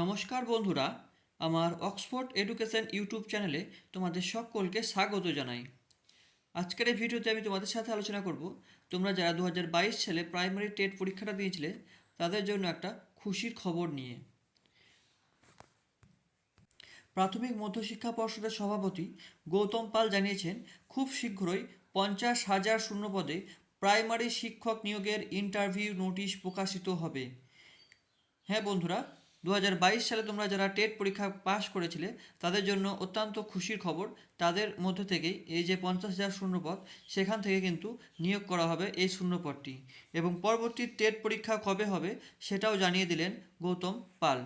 নমস্কার বন্ধুরা, আমার অক্সফোর্ড এডুকেশন ইউটিউব চ্যানেলে তোমাদের সকলকে স্বাগত জানাই। আজকের এই ভিডিওতে আমি তোমাদের সাথে আলোচনা করব, তোমরা যারা দু হাজার বাইশ সালে প্রাইমারি টেট পরীক্ষাটা দিয়েছিলে, তাদের জন্য একটা খুশির খবর নিয়ে। প্রাথমিক মধ্যশিক্ষা পর্ষদের সভাপতি গৌতম পাল জানিয়েছেন, খুব শীঘ্রই পঞ্চাশ হাজার শূন্য পদে প্রাইমারি শিক্ষক নিয়োগের ইন্টারভিউ নোটিশ প্রকাশিত হবে। হ্যাঁ বন্ধুরা দু হাজার বাইশ সালে তোমরা যারা টেট পরীক্ষা পাশ করেছিলে, তাদের জন্য অত্যন্ত খুশির খবর। তাদের মধ্যে থেকেই এই যে পঞ্চাশ হাজার শূন্যপদ, সেখান থেকে কিন্তু নিয়োগ করা হবে এই শূন্যপদটি। এবং পরবর্তী টেট পরীক্ষা কবে হবে, সেটাও জানিয়ে দিলেন গৌতম পাল।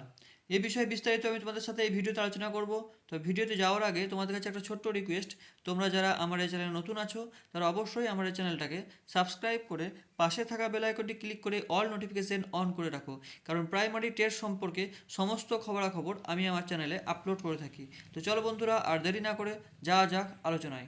এ বিষয়ে বিস্তারিত আমি তোমাদের সাথে এই ভিডিওতে আলোচনা করব। তো ভিডিওতে যাওয়ার আগে তোমাদের কাছে একটা ছোট্ট রিকোয়েস্ট তোমরা যারা আমার এই চ্যানেলে নতুন আছো, তারা অবশ্যই আমার এই চ্যানেলটাকে সাবস্ক্রাইব করে পাশে থাকা বেল আইকনটি ক্লিক করে অল নোটিফিকেশন অন করে রাখো। কারণ প্রাইমারি টেস্ট সম্পর্কে সমস্ত খবরাখবর আমি আমার চ্যানেলে আপলোড করে থাকি। তো চলো বন্ধুরা, আর দেরি না করে যাওয়া যাক আলোচনায়।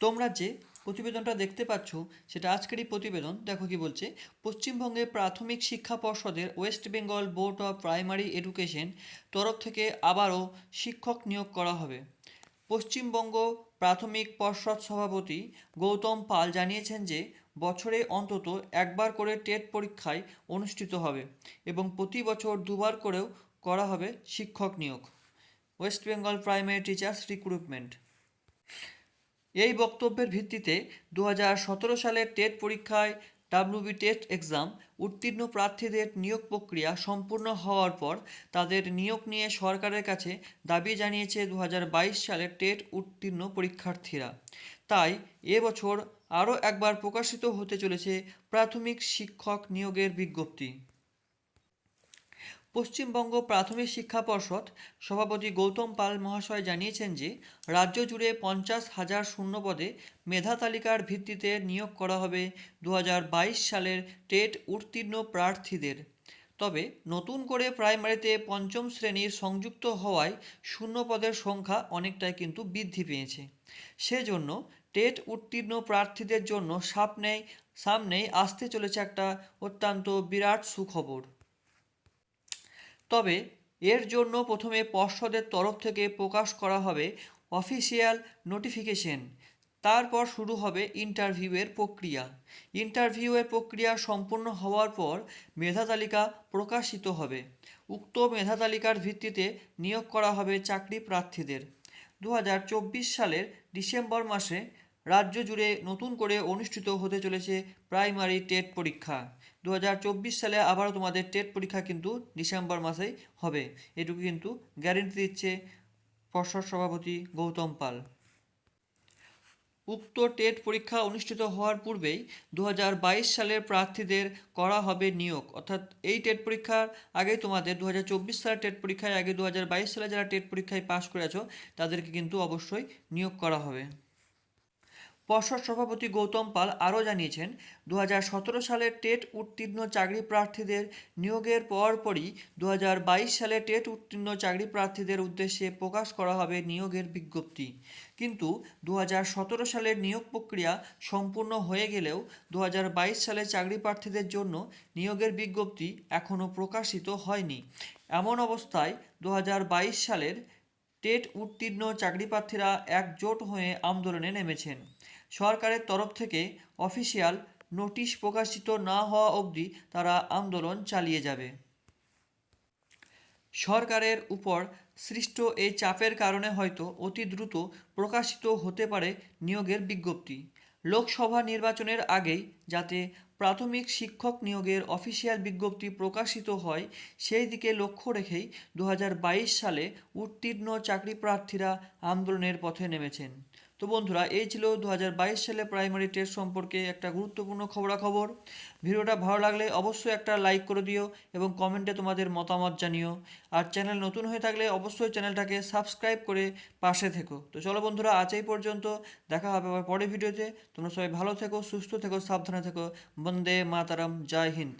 তোমরা যে প্রতিবেদনটা দেখতে পাচ্ছ, সেটা আজকেরই প্রতিবেদন। দেখো কি বলছে, পশ্চিমবঙ্গে প্রাথমিক শিক্ষা পর্ষদের West Bengal board of primary education তরফ থেকে আবারও শিক্ষক নিয়োগ করা হবে। পশ্চিমবঙ্গ প্রাথমিক পর্ষদ সভাপতি গৌতম পাল জানিয়েছেন যে, বছরে অন্তত একবার করে টেট পরীক্ষায় অনুষ্ঠিত হবে এবং প্রতি বছর দুবার করেও করা হবে শিক্ষক নিয়োগ। West Bengal primary teachers recruitment. এই বক্তব্যের ভিত্তিতে দু হাজার সতেরো সালের টেট পরীক্ষায় ডাব্লিউবি টেস্ট এক্সাম উত্তীর্ণ প্রার্থীদের নিয়োগ প্রক্রিয়া সম্পূর্ণ হওয়ার পর তাদের নিয়োগ নিয়ে সরকারের কাছে দাবি জানিয়েছে দু হাজার বাইশ সালের টেট উত্তীর্ণ পরীক্ষার্থীরা। তাই এবছর আরও একবার প্রকাশিত হতে চলেছে প্রাথমিক শিক্ষক নিয়োগের বিজ্ঞপ্তি। পশ্চিমবঙ্গ প্রাথমিক শিক্ষা পর্ষদ সভাপতি গৌতম পাল মহাশয় জানিয়েছেন যে, রাজ্য জুড়ে পঞ্চাশ হাজার শূন্য পদে মেধা তালিকার ভিত্তিতে নিয়োগ করা হবে দু হাজার বাইশ সালের টেট উত্তীর্ণ প্রার্থীদের। তবে নতুন করে প্রাইমারিতে পঞ্চম শ্রেণির সংযুক্ত হওয়ায় শূন্য পদের সংখ্যা অনেকটাই কিন্তু বৃদ্ধি পেয়েছে। সেজন্য টেট উত্তীর্ণ প্রার্থীদের জন্য সামনেই সামনেই আসতে চলেছে একটা অত্যন্ত বিরাট সুখবর। তবে এর জন্য প্রথমে পর্ষদের তরফ থেকে প্রকাশ করা হবে অফিসিয়াল নোটিফিকেশন। তারপর শুরু হবে ইন্টারভিউয়ের প্রক্রিয়া। ইন্টারভিউয়ের প্রক্রিয়া সম্পূর্ণ হওয়ার পর মেধা তালিকা প্রকাশিত হবে। উক্ত মেধা তালিকার ভিত্তিতে নিয়োগ করা হবে চাকরি প্রার্থীদের। দু হাজার চব্বিশ সালের ডিসেম্বর মাসে রাজ্য জুড়ে নতুন করে অনুষ্ঠিত হতে চলেছে প্রাইমারি টেট পরীক্ষা। দু হাজার চব্বিশ সালে আবারও তোমাদের টেট পরীক্ষা কিন্তু ডিসেম্বর মাসেই হবে। এটুকু কিন্তু গ্যারেন্টি দিচ্ছে পর্ষদ সভাপতি গৌতম পাল। উক্ত টেট পরীক্ষা অনুষ্ঠিত হওয়ার পূর্বেই দু হাজার বাইশ সালের প্রার্থীদের করা হবে নিয়োগ। অর্থাৎ এই টেট পরীক্ষার আগেই তোমাদের দু হাজার চব্বিশ সালের টেট পরীক্ষায় আগে দু হাজার বাইশ সালে যারা টেট পরীক্ষায় পাশ করেছ, তাদেরকে কিন্তু অবশ্যই নিয়োগ করা হবে। পর্ষদ সভাপতি গৌতম পাল আরও জানিয়েছেন দু হাজার সতেরো সালের টেট উত্তীর্ণ চাকরি প্রার্থীদের নিয়োগের পরপরই দু হাজার বাইশ সালে টেট উত্তীর্ণ চাকরি প্রার্থীদের উদ্দেশ্যে প্রকাশ করা হবে নিয়োগের বিজ্ঞপ্তি। কিন্তু দু হাজার সতেরো সালের নিয়োগ প্রক্রিয়া সম্পূর্ণ হয়ে গেলেও দু হাজার বাইশ সালে চাকরি প্রার্থীদের জন্য নিয়োগের বিজ্ঞপ্তি এখনও প্রকাশিত হয়নি। এমন অবস্থায় দু হাজার বাইশ সালের টেট উত্তীর্ণ চাকরি প্রার্থীরা একজোট হয়ে আন্দোলনে নেমেছেন। সরকারের তরফ থেকে অফিসিয়াল নোটিশ প্রকাশিত না হওয়া অবধি তারা আন্দোলন চালিয়ে যাবে। সরকারের উপর সৃষ্ট এই চাপের কারণে হয়তো অতি দ্রুত প্রকাশিত হতে পারে নিয়োগের বিজ্ঞপ্তি। লোকসভা নির্বাচনের আগেই যাতে প্রাথমিক শিক্ষক নিয়োগের অফিসিয়াল বিজ্ঞপ্তি প্রকাশিত হয় সেই দিকে লক্ষ্য রেখেই দু হাজার বাইশ সালে উত্তীর্ণ চাকরি প্রার্থীরা আন্দোলনের পথে নেমেছেন। তো বন্ধুরা, এই ছিল দু হাজার বাইশ সালে প্রাইমারি টেস্ট সম্পর্কে একটা গুরুত্বপূর্ণ খবরাখবর। ভিডিওটা ভালো লাগলে অবশ্যই একটা লাইক করে দিও এবং কমেন্টে তোমাদের মতামত জানিও। আর চ্যানেল নতুন হয়ে থাকলে অবশ্যই চ্যানেলটাকে সাবস্ক্রাইব করে পাশে থেকো। তো চলো বন্ধুরা, আজ এই পর্যন্ত। দেখা হবে আবার পরের ভিডিওতে। তোমরা সবাই ভালো থেকো, সুস্থ থেকো, সাবধানে থেকো। বন্দে মাতারাম, জয় হিন্দ।